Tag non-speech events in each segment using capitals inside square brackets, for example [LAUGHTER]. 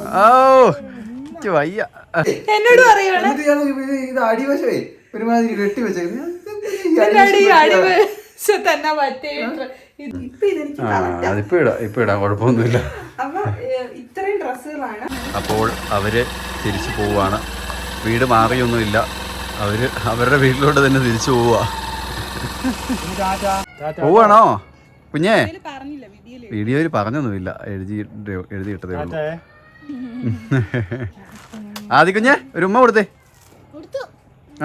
ഓ വയ്യ. എന്നോട് പറയുവാണ് എന്നിട്ട് ഞാൻ നോക്കിയപ്പോ ഇത് അടിവശമേ? ഒരുമാതിരി വെട്ടി തന്നെ അതിപ്പോ ഇടാം ഇപ്പൊ ഇടാം കുഴപ്പമൊന്നുമില്ല. ഇത്രയും ഡ്രസ്സുകളാണ്. അപ്പോൾ അവർ തിരിച്ചു പോവാണ്. വീട് മാറിയൊന്നുമില്ല. അവർ അവരുടെ വീട്ടിലോട്ട് തന്നെ തിരിച്ചു പോവാ. പോവാണോ? കുഞ്ഞേ? വീഡിയോയിൽ പറഞ്ഞൊന്നുമില്ല. എഴുതി എഴുതിയിട്ടതേ ഉള്ളൂ. [LAUGHS] ആദ്യ കുഞ്ഞേ ഒരു ഉമ്മ കൊടുത്തേ.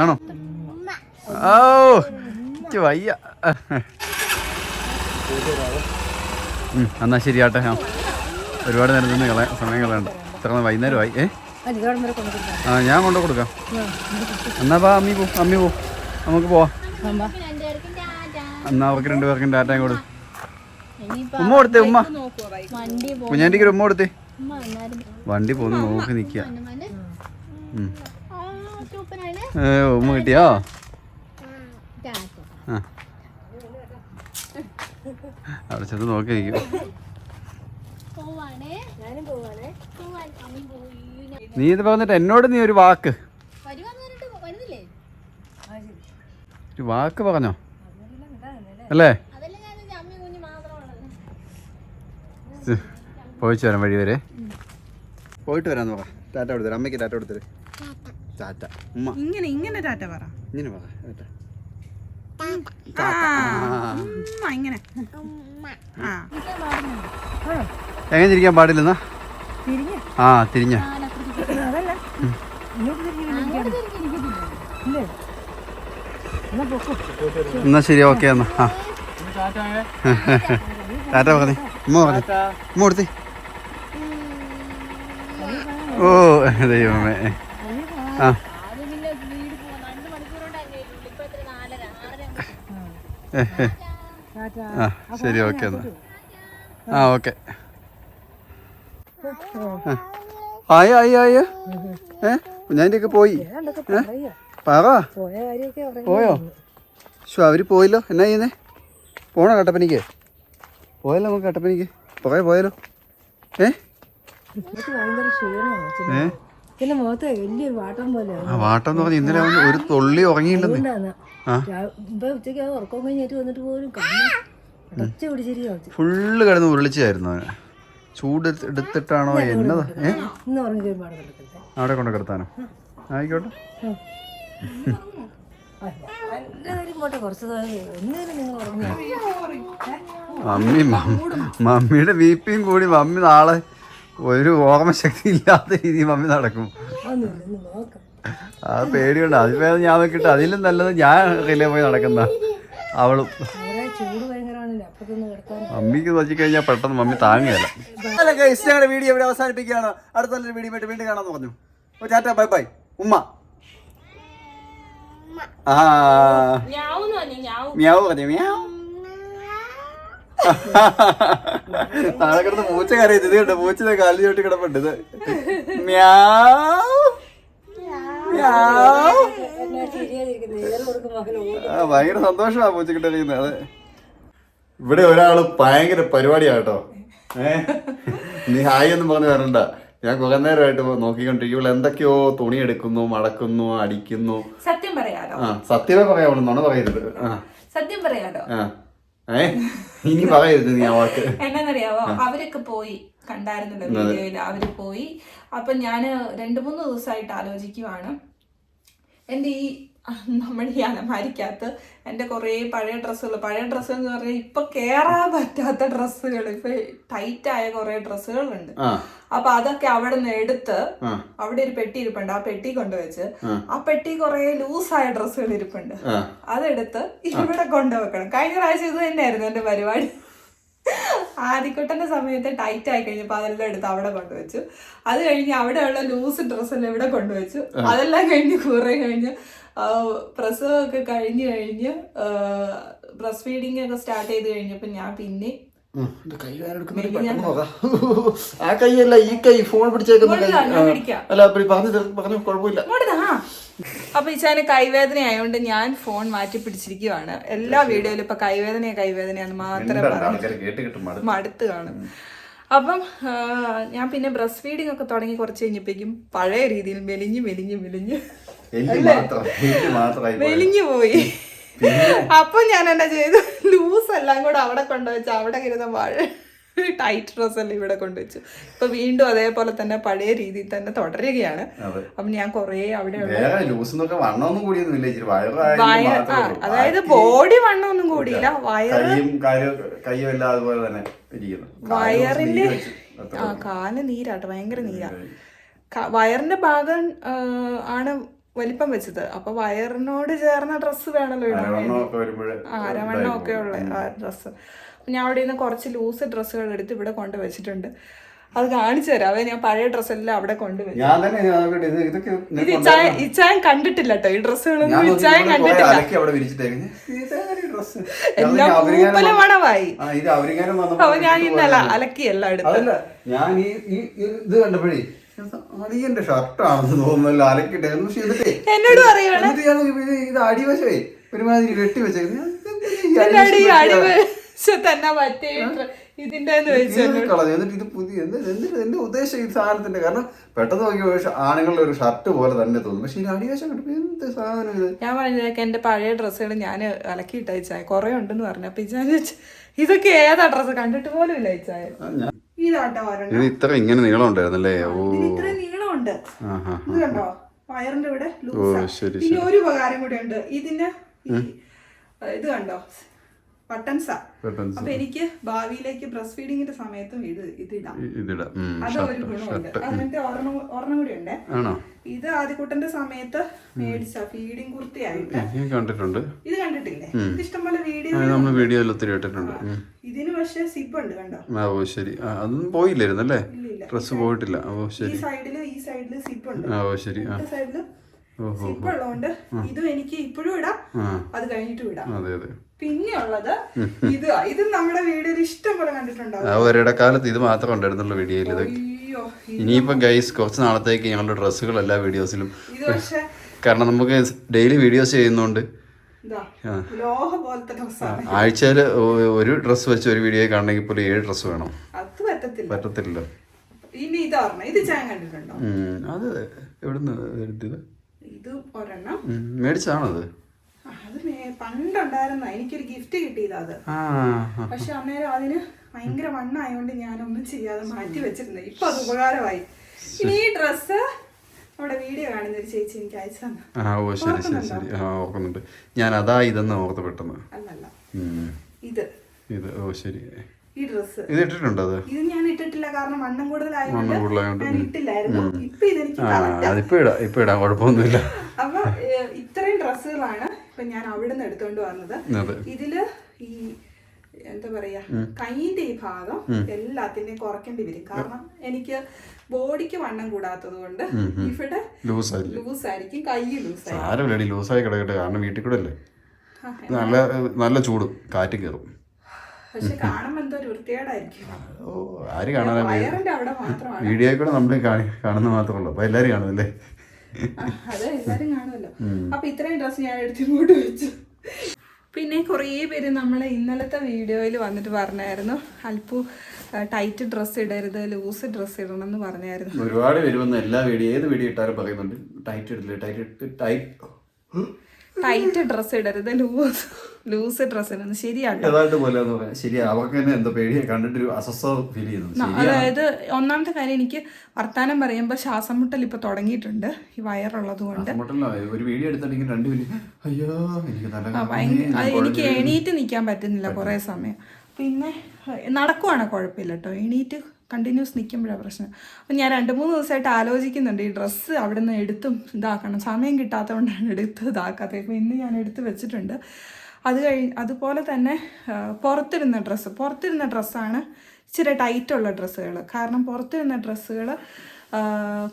ആണോ? ഓ വയ്യ. എന്നാ ശരിയാട്ടെ. ആ ഒരുപാട് നേരം നിന്ന് കളയാം സമയം കളയണ്ട. ഇത്ര വൈകുന്നേരമായി. ഏ? ആ ഞാൻ കൊണ്ടു കൊടുക്കാം. എന്നാ പാ അമ്മി പോ അമ്മി പോ. നമുക്ക് പോവാം. എന്നാ അവർക്ക് രണ്ടുപേർക്കും ഡാറ്റ കൊടു. ഉമ്മ കൊടുത്തേ ഉമ്മ. കുഞ്ഞാന്റെ ഒരു ഉമ്മ കൊടുത്തേ. വണ്ടി പോന്ന് നോക്കി നിക്ക. ഉമ്മ കിട്ടിയോ? ആ അവിടെ ചെന്ന് നോക്കി നിൽക്കും ഞാനും പോവാണേ. പോവാൻ അമ്മ പോയി. നീ ഇത് പറഞ്ഞിട്ട് എന്നോട് നീ ഒരു വാക്ക്. ഒരു വാക്ക് പറഞ്ഞോ? അല്ലേ? പോയിച്ചു വരാം വഴി വരെ. പോയിട്ട് വരാൻ നോക്കാം ടാറ്റ കൊടുത്തരാം. അമ്മയ്ക്ക് ടാറ്റ കൊടുത്തര്. ടാറ്റ. ഉമ്മ. ഇങ്ങനെ ഇങ്ങനെ ടാറ്റ പറ. ഇങ്ങനെ പറ. ടാറ്റ. ആ, ഉമ്മ ഇങ്ങനെ. ആ. എങ്ങനെ തിരിക്കാൻ പാടില്ലെന്നാ ആ തിരിഞ്ഞ. എന്നാ ശരി ഓക്കെ എന്നാ. ആ. ടാറ്റ. പറഞ്ഞേ. ഉമ്മ പറഞ്ഞേ. ഉമ്മ കൊടുത്തേ ഓ ദൈവമേ ആ അത് പിന്നെ വീട് പോവാൻ രണ്ട് മണിക്കൂർ കൊണ്ട് തന്നെ ഇപ്പൊ എത്ര ദൈവമേ. ആ. ശരി ഓക്കെ എന്നാ. ആ ഓക്കെ. ആയ ആയ ആയ. ഏ കുഞ്ഞാന്റെയൊക്കെ പോയി. ഏ പറ. പോയോ? ശോ അവർ പോയല്ലോ. എന്നാ ചെയ്യുന്നേ? പോണോ കട്ടപ്പനിക്ക് പോയല്ലോ നമുക്ക് കട്ടപ്പനിക്ക് പുറകെ പോയാലോ ഏ? പിന്നെ മുഖത്ത് വലിയൊരു വാട്ടം ആ വാട്ടം എന്ന് പറഞ്ഞ ഇന്നലെ ഒരു തുള്ളി ഉറങ്ങിയില്ലെന്ന്. ഇപ്പൊ ഉച്ചയ്ക്ക് ഉറക്കം കഴിഞ്ഞിട്ട് വന്നിട്ട് പോലും ഫുള്ള് കിടന്ന് ഉരുളിച്ചായിരുന്നു അവന്. ചൂട് എടുത്തിട്ടാണോ എന്നതാ? അവിടെ കൊണ്ട് കിടത്താനോ? ആയിക്കോട്ടെ. മമ്മി മമ്മിയുടെ ബി പിയും കൂടി മമ്മി നാളെ ഒരു ഓർമ്മശക്തി ഇല്ലാത്ത രീതിയിൽ മമ്മി നടക്കും. നോക്കാം ആ പേടിയുണ്ട് അതിപ്പോ ഞാൻ നോക്കിട്ട് അതിലും നല്ലത് ഞാൻ റിലേ പോയി നടക്കുന്ന അവളും. മമ്മിക്ക് ചൂട് കഴിഞ്ഞാൽ പെട്ടെന്ന് മമ്മി താങ്ങുകയല്ല. ഞങ്ങളുടെ വീഡിയോ ഇവിടെ അവസാനിപ്പിക്കുകയാണ്. അടുത്ത നല്ലൊരു വീഡിയോ ആയിട്ട് വീണ്ടും കാണാൻ പറഞ്ഞു. ഓ ടാറ്റ ബൈ ബൈ ഉമ്മ. ആ. മ്യാവ് പറഞ്ഞു മ്യാവ്. താഴെ കിടന്ന് പൂച്ച കരയത് ഇത് കണ്ടോ? പൂച്ച കാലി ചോട്ടി കിടപ്പുണ്ട്. ഇത് മ്യാവ്. ഭയങ്കര സന്തോഷമാണ് പൂച്ചക്കിട്ട് അറിയുന്നത് അതെ. ഇവിടെ ഒരാൾ ഭയങ്കര പരിപാടിയാട്ടോ. ഏ? നീ ഹായ് ഒന്നും പറഞ്ഞു വരണ്ട. ഞാൻ കുറെ നേരമായിട്ട് നോക്കിക്കൊണ്ടിരിക്കും ഇവിടെ എന്തൊക്കെയോ തുണി എടുക്കുന്നു മടക്കുന്നു അടിക്കുന്നു. സത്യം പറയാലോ. ആ സത്യമേ പറയാവുള്ളൂ. എന്നാണ് പറയരുത്. ആ. സത്യം പറയാലോ. ആ. ഏ? ഇനി പറയരുത് നീ ആ വാക്ക്. എന്നാന്നറിയാവോ? അവരൊക്കെ പോയി കണ്ടായിരുന്നല്ലോ വീഡിയോയിൽ അവർ പോയി. അപ്പൊ ഞാൻ രണ്ടു മൂന്ന് ദിവസമായിട്ട് ആലോചിക്കുവാണ്. എന്റെ ഈ നമ്മുടെ ഈ അലമാരിക്കകത്ത് എന്റെ കുറേ പഴയ ഡ്രസ്സുകൾ പഴയ ഡ്രസ്സുകൾ എന്ന് പറഞ്ഞാൽ ഇപ്പൊ കേറാൻ പറ്റാത്ത ഡ്രസ്സുകൾ ഇപ്പൊ ടൈറ്റ് ആയ കുറേ ഡ്രസ്സുകളുണ്ട്. അപ്പൊ അതൊക്കെ അവിടെ നിന്ന് എടുത്ത് അവിടെ ഒരു പെട്ടി ഇരിപ്പുണ്ട് ആ പെട്ടി കൊണ്ടുവച്ച് ആ. ആ പെട്ടി കുറേ ലൂസായ ഡ്രസ്സുകൾ ഇരിപ്പുണ്ട്. അതെടുത്ത് ഇവിടെ കൊണ്ടുവെക്കണം. കഴിഞ്ഞ പ്രാവശ്യം ഇത് തന്നെയായിരുന്നു എന്റെ പരിപാടി. ആദ്യക്കൊട്ടന്റെ സമയത്ത് ടൈറ്റ് ആയി കഴിഞ്ഞപ്പോൾ അതെല്ലാം എടുത്ത് അവിടെ കൊണ്ടുവച്ചു. അത് കഴിഞ്ഞ് അവിടെയുള്ള ലൂസ് ഡ്രസ്സെല്ലാം ഇവിടെ കൊണ്ടുവച്ചു. അതെല്ലാം കഴിഞ്ഞ് കുറെ കഴിഞ്ഞ് പ്രസവമൊക്കെ കഴിഞ്ഞ് കഴിഞ്ഞ് ബ്രസ്റ്റ് ഫീഡിങ് ഒക്കെ സ്റ്റാർട്ട് ചെയ്ത് കഴിഞ്ഞപ്പോൾ ഞാൻ പിന്നെ ആ കൈയല്ല ഈ കൈ ഫോൺ പിടിച്ചേക്കുന്ന കൈ. അല്ല അപ്പൊ പറഞ്ഞു പറഞ്ഞു കുഴപ്പമില്ല. അപ്പൊ ഇച്ചാന് കൈവേദന ആയതുകൊണ്ട് ഞാൻ ഫോൺ മാറ്റി പിടിച്ചിരിക്കുവാണ്. എല്ലാ വീഡിയോയിലും ഇപ്പൊ കൈവേദന കൈവേദനയാന്ന് മാത്രമേ മടുത്ത്. കാണും. അപ്പം ഞാൻ പിന്നെ ബ്രസ്റ്റ് ഫീഡിംഗ് ഒക്കെ തുടങ്ങി കുറച്ച് കഴിഞ്ഞപ്പോഴേക്കും പഴയ രീതിയിൽ മെലിഞ്ഞ് മെലിഞ്ഞ് മെലിഞ്ഞ് മെലിഞ്ഞു പോയി. അപ്പൊ ഞാൻ എന്നാ ചെയ്തു? ലൂസ് എല്ലാം കൂടെ അവിടെ കൊണ്ടുവച്ചു അവിടെ ഇരുന്ന വാഴ ടൈറ്റ് ഡ്രസ് എല്ലാം ഇവിടെ കൊണ്ടുവച്ചു. ഇപ്പൊ വീണ്ടും അതേപോലെ തന്നെ പഴയ രീതിയിൽ തന്നെ തുടരുകയാണ്. അപ്പൊ ഞാൻ കൊറേ അവിടെ അതായത് ബോഡി വണ്ണമൊന്നും കൂടിയില്ല. കാൽ വയറിന്റെ ആ കാൽ നീരാട്ടോ ഭയങ്കര നീരാ. വയറിന്റെ ഭാഗം ആണ് വലിപ്പം വെച്ചത്. അപ്പൊ വയറിനോട് ചേർന്ന ഡ്രസ്സ് വേണമല്ലോ അരവണ്ണം ഒക്കെ ഉള്ള ആ ഡ്രസ്സ് ഞാൻ അവിടെ നിന്ന് കുറച്ച് ലൂസ് ഡ്രസ്സുകൾ എടുത്ത് ഇവിടെ കൊണ്ട് വെച്ചിട്ടുണ്ട്. അത് കാണിച്ചു തരാം. അതെ ഞാൻ പഴയ ഡ്രസ്സ് എല്ലാം അവിടെ കൊണ്ടുവരും ഇത് ഇച്ചായ കണ്ടിട്ടില്ല കേട്ടോ ഈ ഡ്രസ്സുകളൊന്നും ഞാൻ ഇച്ചായൻ കണ്ടിട്ടില്ല? എല്ലാം പൂപ്പല മണമായി അപ്പൊ ഞാൻ ഇന്നല്ല. അലക്കി എല്ലാം എടുത്തു ഞാൻ ഈ ഇത് കണ്ടപ്പോഴേ അടിയന്റെ ഷർട്ടാണെന്ന് തോന്നുന്നല്ലോ അലക്കിട്ടെ പക്ഷെ എന്നിട്ടേ എന്നോട് നോക്കിയപ്പോൾ ഇത് അടിവശമേ ഒരുമാതിരി കെട്ടി വെച്ചേക്കുന്നു. എന്നോട് ഈ അടിവശ തന്നെ മറ്റേ കളഞ്ഞു. എന്നിട്ട് ഇത് പുതിയ എന്നിട്ട് എന്റെ ഉദ്ദേശം ഈ സാധനത്തിന്റെ? കാരണം പെട്ടെന്ന് നോക്കിയ ആണുങ്ങളുടെ ഒരു ഷർട്ട് പോലെ തന്നെ തോന്നുന്നു. പക്ഷെ ഈ അടിവശം എന്ത് സാധനം ഇത്? ഞാൻ പറഞ്ഞേക്ക എന്റെ പഴയ ഡ്രസ്സുകൾ ഞാൻ അലക്കിയിട്ട് അയച്ചായ കുറെ ഉണ്ടെന്ന് പറഞ്ഞു. അപ്പൊ ഇതൊക്കെ ഏതാ ഡ്രസ്സ് കണ്ടിട്ട് പോലും ഇല്ല ഞാൻ ഇതാട്ടോ ഒരെണ്ണം. ഇത് ഇത്ര ഇങ്ങനെ നീളം ഉണ്ടായിരുന്നല്ലേ? ഓ. ഇതിന് ഇത്രയും നീളമുണ്ട് ഇത് കണ്ടോ? വയറിന്റെ ഇവിടെ ലൂസാ. ശരി പിന്നെ ഒരു ഉപകാരം കൂടെ ഉണ്ട്. ഇതിന് ഈ ഇത് കണ്ടോ? ബട്ടൺസാ. അപ്പൊ എനിക്ക് ഭാവിയിലേക്ക് ബ്രസ്റ്റ് ഫീഡിങ്ങിന്റെ സമയത്തും ഇത് ഇതിടാം. അത് ഒരു ഗുണമുണ്ട്. അതിനകത്ത് ഒരെണ്ണം കൂടി ഉണ്ട്? ഇത് ആദ്യക്കൂട്ടന്റെ സമയത്ത് മേടിച്ച ഫീഡിങ് കുർത്തിയായിട്ട്. കണ്ടിട്ടുണ്ട്. ഇത് കണ്ടിട്ടില്ലേ? ഇത് ഇഷ്ടംപോലെ വീഡിയോ വീഡിയോയിൽ ഒത്തിരി ഇട്ടിട്ടുണ്ട്. ഇതിന് പക്ഷെ സിബ് ഉണ്ട് കണ്ടോ? ഓ ശരി. അതൊന്നും പോയില്ലായിരുന്നു അല്ലേ? ഇല്ലില്ല. ഡ്രസ്സ് പോയിട്ടില്ല. ഓ ഈ ശരി. സൈഡിൽ ഈ സൈഡിൽ സിബ് ഉണ്ട്. ഓ ശരി. ഈ സൈഡിൽ ഓഹോ സിബ് ഉള്ളതുകൊണ്ട് ഇതും എനിക്ക് ഇപ്പോഴും ഇടാം. അത് കഴിഞ്ഞിട്ടും ഇടാം. അതെ അതെ. പിന്നെ ഉള്ളത് ഇത് ഇത് നമ്മുടെ വീഡിയോയിൽ ഇഷ്ടം പോലെ കണ്ടിട്ടുണ്ടാവും. അവരുടെ ഒരിടക്കാലത്ത് ഇത് മാത്രം ഉണ്ടായിരുന്നുള്ളൂ വീഡിയോയിൽ ഇത്. ഇനിയിപ്പം ഗൈസ് കുറച്ച് നാളത്തേക്ക് ഞങ്ങളുടെ ഡ്രസ്സുകൾ എല്ലാ വീഡിയോസിലും കാരണം നമുക്ക് ഡെയിലി വീഡിയോസ് ഡ്രസ്സാണ്. ആഴ്ചയിൽ ഒരു ഡ്രസ് വെച്ച് ഒരു വീഡിയോ കാണണമെങ്കിൽ പോലും ഏഴ് ഡ്രസ് വേണം. പറ്റത്തില്ല. ഇനി ഇത് ഇത് ഞാൻ കണ്ടിട്ടുണ്ടോ? അത് എവിടുന്ന് ഇത് ഒരെണ്ണം. ഉം, മേടിച്ചതാണോ അത് പണ്ടുണ്ടായിരുന്ന. എനിക്കൊരു ഗിഫ്റ്റ് കിട്ടിയത് അത്. പക്ഷെ അന്നേരം അതിന് ഭയങ്കര മണ്ണായോണ്ട് ഞാനൊന്നും ചെയ്യാതെ മാറ്റി വെച്ചിരുന്നു. ഇപ്പൊ അത് ഉപകാരമായി. ഇനി ഈ ഡ്രസ്സ് വീഡിയോ കാണുന്ന ഒരു ചേച്ചി എനിക്ക് അയച്ചു തന്ന. ശരി ശരി ശരി. ആ ഓർക്കുന്നുണ്ട്. ഞാൻ അതാ ഇതെന്ന് ഓർത്ത് പെട്ടെന്ന് അല്ലല്ല ഇത്. ഇത് ഓ ശരി. ഈ ഡ്രസ്സ് ഇത് ഇട്ടിട്ടുണ്ട് അത്? ഇത് ഞാൻ ഇട്ടിട്ടില്ല. കാരണം വണ്ണം കൂടുതലായതുകൊണ്ട് ഞാൻ ഇട്ടില്ലായിരുന്നു. ഇപ്പൊ ഇതെനിക്ക്. അതിപ്പോ ഇടാം. ഇപ്പൊ ഇടാം. കുഴപ്പമൊന്നുമില്ല. അപ്പൊ ഇത്രയും ഡ്രസ്സുകളാണ് ഇപ്പൊ ഞാൻ അവിടെ നിന്ന് എടുത്തോണ്ട് വന്നത്. ഇതിൽ ഈ എന്താ പറയാ കൈയിന്റെ ഈ ഭാഗം എല്ലാത്തിന്റെയും കുറയ്ക്കേണ്ടി വരും. കാരണം എനിക്ക് ബോഡിക്ക് വണ്ണം കൂടാത്തത് കൊണ്ട് ഇവിടെ ലൂസ് ആയിരിക്കും കൈ ലൂസ് ആയിരിക്കും ലൂസ് ലൂസായി കിടക്കട്ടെ? കാരണം വീട്ടിൽ കൂടെ അല്ലേ? നല്ല നല്ല ചൂട് കാറ്റ് കയറും. പക്ഷെ കാണുമ്പോ എന്തോ ഒരു വൃത്തികേടായിരിക്കും. ഓ ആര് കാണാനാ വീഡിയോ കൂടെ നമ്മൾ കാണി കാണുന്ന മാത്രമേ ഉള്ളൂ. അപ്പൊ എല്ലാരും കാണുമല്ലേ ആ, അത് എല്ലാരും കാണുമല്ലോ. അപ്പൊ ഇത്രയും ഡ്രസ്സ് ഞാൻ എടുത്ത് ഇങ്ങോട്ട് വെച്ചു. പിന്നെ കുറേ പേര് നമ്മളെ ഇന്നലത്തെ വീഡിയോയിൽ വന്നിട്ട് പറഞ്ഞായിരുന്നു അല്പു ടൈറ്റ് ഡ്രസ് ഇടരുത് ലൂസ് ഡ്രസ് ഇടണം എന്ന് പറഞ്ഞായിരുന്നു. ഒരുപാട് പേര് വന്ന് എല്ലാ വീഡിയോ ഏത് വീഡിയോ ഇട്ടാലും പറയുന്നുണ്ട് ടൈറ്റ് ഇടില്ല ടൈറ്റ് ടൈറ്റ് ടൈറ്റ് ഡ്രസ്സ് ഇടരുത് ലൂസ്. ലൂസ് ഡ്രസ്സ് ശരിയല്ല ശരിയാണ് ഏതാണ്ട് പോലെ എന്ന് പറയാം. ശരി അവർക്ക് തന്നെ എന്തോ പേടിയെ അസ്വസ്ഥത ഫീൽ ചെയ്യുന്നു. ന- അതായത് ഒന്നാമത്തെ കാര്യം എനിക്ക് വർത്താനം പറയുമ്പോൾ ശ്വാസം മുട്ടൽ ഇപ്പൊ തുടങ്ങിയിട്ടുണ്ട് ഈ വയറുള്ളത് കൊണ്ട്. മുട്ടല്ലോ ഒരു വീഡിയോ രണ്ട് മിനിറ്റ്. അയ്യോ എനിക്ക് നല്ല ആ, ഭയങ്കര അത് എനിക്ക് എണീറ്റ് നിൽക്കാൻ പറ്റുന്നില്ല കുറേ സമയം. പിന്നെ ഏഹ്, നടക്കുവാണ് കുഴപ്പമില്ല കേട്ടോ എണീറ്റ് കണ്ടിന്യൂസ് നിൽക്കുമ്പോഴാണ് പ്രശ്നം. അപ്പം ഞാൻ രണ്ട് മൂന്ന് ദിവസമായിട്ട് ആലോചിക്കുന്നുണ്ട് ഈ ഡ്രസ്സ് അവിടെ നിന്ന് എടുത്തും ഇതാക്കണം. സമയം കിട്ടാത്തതുകൊണ്ടാണ് എടുത്ത് ഇതാക്കാത്തത്. ഇപ്പം ഇന്ന് ഞാൻ എടുത്ത് വെച്ചിട്ടുണ്ട്. അത് കഴിഞ്ഞ് അതുപോലെ തന്നെ പുറത്തിരുന്ന ഡ്രസ്സ്. പുറത്തിരുന്ന ഡ്രസ്സാണ് ഇച്ചിരി ടൈറ്റുള്ള ഡ്രസ്സുകൾ കാരണം പുറത്തിരുന്ന ഡ്രസ്സുകൾ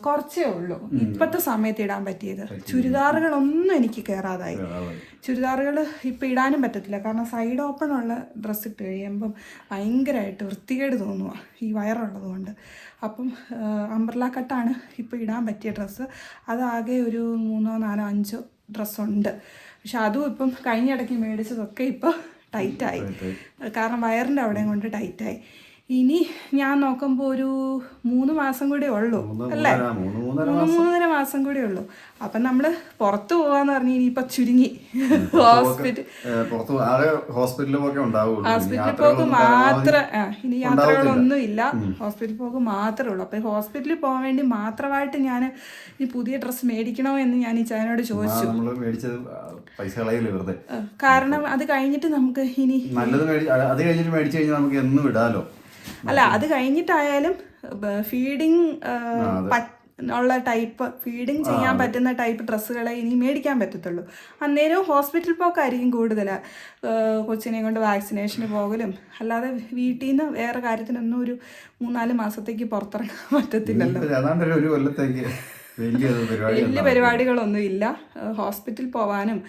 കുറച്ചേ ഉള്ളൂ. ഇപ്പോഴത്തെ സമയത്ത് ഇടാൻ പറ്റിയത്. ചുരിദാറുകളൊന്നും എനിക്ക് കയറാതായി ചുരിദാറുകൾ ഇപ്പം ഇടാനും പറ്റത്തില്ല. കാരണം സൈഡ് ഓപ്പൺ ഉള്ള ഡ്രസ്സ് ഇട്ട് കഴിയുമ്പം ഭയങ്കരമായിട്ട് വൃത്തികേട് തോന്നുക ഈ വയറുള്ളതുകൊണ്ട് അപ്പം അംബ്രല കട്ടാണ് ഇപ്പോൾ ഇടാൻ പറ്റിയ ഡ്രസ്സ് അതാകെ ഒരു മൂന്നോ നാലോ അഞ്ചോ ഡ്രസ്സുണ്ട് പക്ഷെ അതും ഇപ്പം കഴിഞ്ഞ ഇടയ്ക്ക് മേടിച്ചതൊക്കെ ഇപ്പം ടൈറ്റായി. കാരണം വയറിന്റെ അവിടെയും കൊണ്ട് ടൈറ്റായി. ഇനി ഞാൻ നോക്കുമ്പോൾ ഒരു മൂന്ന് മാസം കൂടെ ഉള്ളൂ അല്ലേ? മൂന്ന് മൂന്നര മൂന്ന് മൂന്നര മാസം കൂടെ ഉള്ളൂ. അപ്പം നമ്മൾ പുറത്തു പോകാന്ന് പറഞ്ഞ് ഇനിയിപ്പോൾ ചുരുങ്ങി. ഹോസ്പിറ്റൽ ഹോസ്പിറ്റലിൽ പോക്കെ മാത്രം ഇനി. യാത്രകളൊന്നും ഇല്ല ഹോസ്പിറ്റലിൽ പോക്ക് മാത്രമേ ഉള്ളൂ. അപ്പം ഹോസ്പിറ്റലിൽ പോകാൻ വേണ്ടി മാത്രമായിട്ട് ഞാൻ ഈ പുതിയ ഡ്രസ്സ് മേടിക്കണോ എന്ന് ഞാൻ ഈ ചായനോട് ചോദിച്ചു. കാരണം അത് കഴിഞ്ഞിട്ട് നമുക്ക് ഇനി നല്ലത് അത് അത് കഴിഞ്ഞിട്ട് മേടിച്ചു കഴിഞ്ഞാൽ നമുക്ക് എന്നും ഇടാലോ. അല്ല അത് കഴിഞ്ഞിട്ടായാലും ഫീഡിങ് ഉള്ള ടൈപ്പ് ഫീഡിങ് ചെയ്യാൻ പറ്റുന്ന ടൈപ്പ് ഡ്രസ്സുകളെ ഇനി മേടിക്കാൻ പറ്റത്തുള്ളൂ. അന്നേരം ഹോസ്പിറ്റൽ പോക്കായിരിക്കും കൂടുതൽ. കൊച്ചിനെ കൊണ്ട് വാക്സിനേഷന് പോകലും. അല്ലാതെ വീട്ടിൽ നിന്ന് വേറെ കാര്യത്തിനൊന്നും ഒരു മൂന്നാൽ മാസത്തേക്ക് പുറത്തിറങ്ങാൻ പറ്റത്തില്ലല്ലോ. ഒരു- ഒരു കൊല്ലത്തേക്ക്. വലിയ പരിപാടികളൊന്നും ഇല്ല ഏഹ് ഹോസ്പിറ്റലിൽ പോവാനും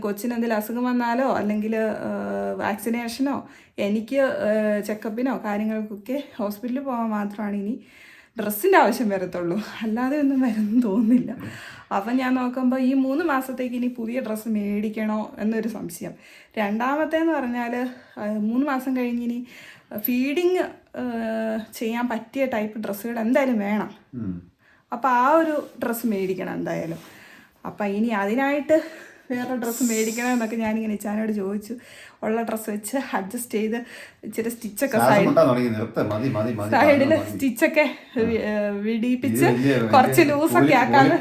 കൊച്ചിന് എന്തെങ്കിലും അസുഖം വന്നാലോ അല്ലെങ്കിൽ വാക്സിനേഷനോ എനിക്ക് ചെക്കപ്പിനോ കാര്യങ്ങൾക്കൊക്കെ ഹോസ്പിറ്റലിൽ പോകാൻ മാത്രമാണ് ഇനി ഡ്രസ്സിന്റെ ആവശ്യം വരത്തുള്ളൂ. അല്ലാതെ ഒന്നും വരുമെന്ന് തോന്നുന്നില്ല. അപ്പം ഞാൻ നോക്കുമ്പോൾ ഈ മൂന്ന് മാസത്തേക്ക് ഇനി പുതിയ ഡ്രസ്സ് മേടിക്കണോ എന്നൊരു സംശയം. രണ്ടാമത്തേന്ന് പറഞ്ഞാൽ മൂന്ന് മാസം കഴിഞ്ഞ് ഇനി ഫീഡിങ് ചെയ്യാൻ പറ്റിയ ടൈപ്പ് ഡ്രസ്സുകൾ എന്തായാലും വേണം. ഉം. അപ്പം ആ ഒരു ഡ്രസ്സ് മേടിക്കണം എന്തായാലും. അപ്പം ഇനി അതിനായിട്ട് വേറെ ഡ്രസ്സ് മേടിക്കണം എന്നൊക്കെ ഞാനിങ്ങനെ ഇച്ചാനോട് ചോദിച്ചു. ഉള്ള ഡ്രസ്സ് വെച്ച് അഡ്ജസ്റ്റ് ചെയ്ത് ഇച്ചിരി സ്റ്റിച്ചൊക്കെ സൈഡിൽ. സ്റ്റിച്ചൊക്കെ വിടിയിപ്പിച്ച് കുറച്ച് ലൂസൊക്കെ ആക്കാന്ന്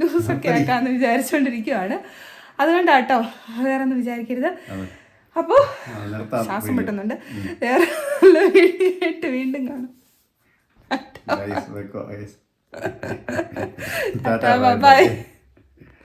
ലൂസൊക്കെ [LAUGHS] ആക്കാന്ന് വിചാരിച്ചുകൊണ്ടിരിക്കുവാണ് അതുകൊണ്ടാട്ടോ വേറെ ഒന്നും വിചാരിക്കരുത് അപ്പോൾ ശ്വാസം പെട്ടുന്നുണ്ട് വേറെ വീണ്ടും കാണും. guys, guys. Bye-bye.